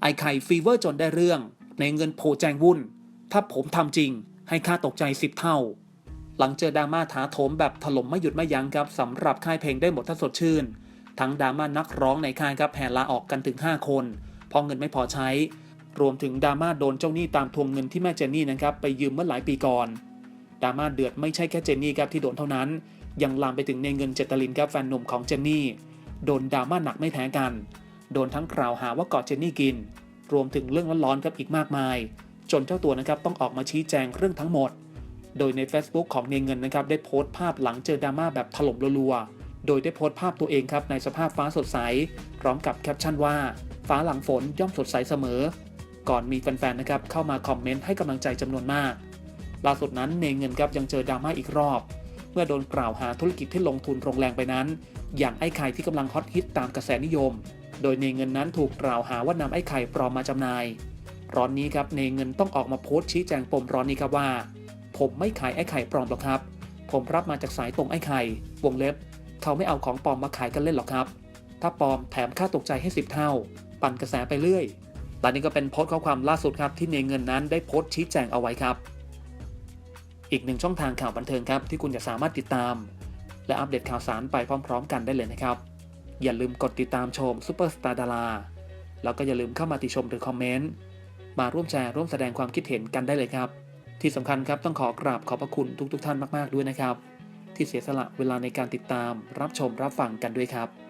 ไอไข่ฟีเวอร์จนได้เรื่อง ในเงินโผแจงวุ่น ถ้าผมทำจริง ให้ค่าตกใจสิบเท่า หลังเจอดราม่าถาโถมแบบถล่มไม่หยุดไม่ยั้งครับสำหรับค่ายเพลงได้หมดถ้าสดชื่น ทั้งดราม่านักร้องในค่ายครับแห่ลาออกกันถึง 5 คน เพราะเงินไม่พอใช้ รวมถึงดราม่าโดนเจ้าหนี้ตามทวงเงินที่แม่เจนนี่นะครับไปยืมเมื่อหลายปีก่อนดราม่าเดือดไม่ใช่แค่เจนนี่ครับที่โดนเท่านั้น ยังลามไปถึงในเงินเจตลินครับแฟนหนุ่มของเจนนี่โดนดราม่าหนักไม่แพ้กัน โดนทั้งกล่าวหาว่ากอดเจนนี่กิน รวมถึงเรื่องร้อนๆครับอีกมากมาย จนเจ้าตัวนะครับต้องออกมาชี้แจงเรื่องทั้งหมด โดยใน Facebook ของเนเงินนะครับได้โพสต์ภาพหลังเจอดราม่าแบบถล่มรัวๆ โดยได้โพสต์ภาพตัวเองครับในสภาพฟ้าสดใส พร้อมกับแคปชั่นว่า ฟ้าหลังฝนย่อมสดใสเสมอ ก่อนมีแฟนๆนะครับเข้ามาคอมเมนต์ให้กำลังใจจำนวนมาก ล่าสุดนั้นเนเงินครับยังเจอดราม่าอีกรอบเมื่อโดนกล่าวหาธุรกิจที่ลงทุนโรงแรงไปนั้น อย่างไอ้ไข่ที่กำลังฮอตฮิตตามกระแสนิยม โดยเนเงินนั้นถูกกล่าวหาว่านำไอ้ไข่ปลอมมาจำหน่าย ร้อนนี้ครับเนเงินต้องออกมาโพสต์ชี้แจงปมร้อนนี้ครับว่า ผมไม่ขายไอ้ไข่ปลอมหรอกครับ ผมรับมาจากสายตรงไอ้ไข่ วงเล็บ เขาไม่เอาของปลอมมาขายกันเล่นหรอกครับ ถ้าปลอมแถมค่าตกใจให้สิบเท่า ปั่นกระแสไปเรื่อยและนี่ก็เป็นโพสต์ข้อความล่าสุดครับที่เนเงินนั้นได้โพสต์ชี้แจงเอาไว้ครับ อีกหนึ่งช่องทางข่าวบันเทิงครับที่คุณจะสามารถติดตาม และอัปเดตข่าวสารไปพร้อม ๆ กันได้เลยนะครับ อย่าลืมกดติดตามชมซูเปอร์สตาร์ดาราแล้วก็อย่าลืมเข้ามาติชมหรือคอมเมนต์ มาร่วมแชร์ร่วมแสดงความคิดเห็นกันได้เลยครับ ที่สำคัญครับต้องขอกราบขอบพระคุณทุกๆทท่านมาก ๆ ด้วยนะครับ ที่เสียสละเวลาในการติดตามรับชมรับฟังกันด้วยครับ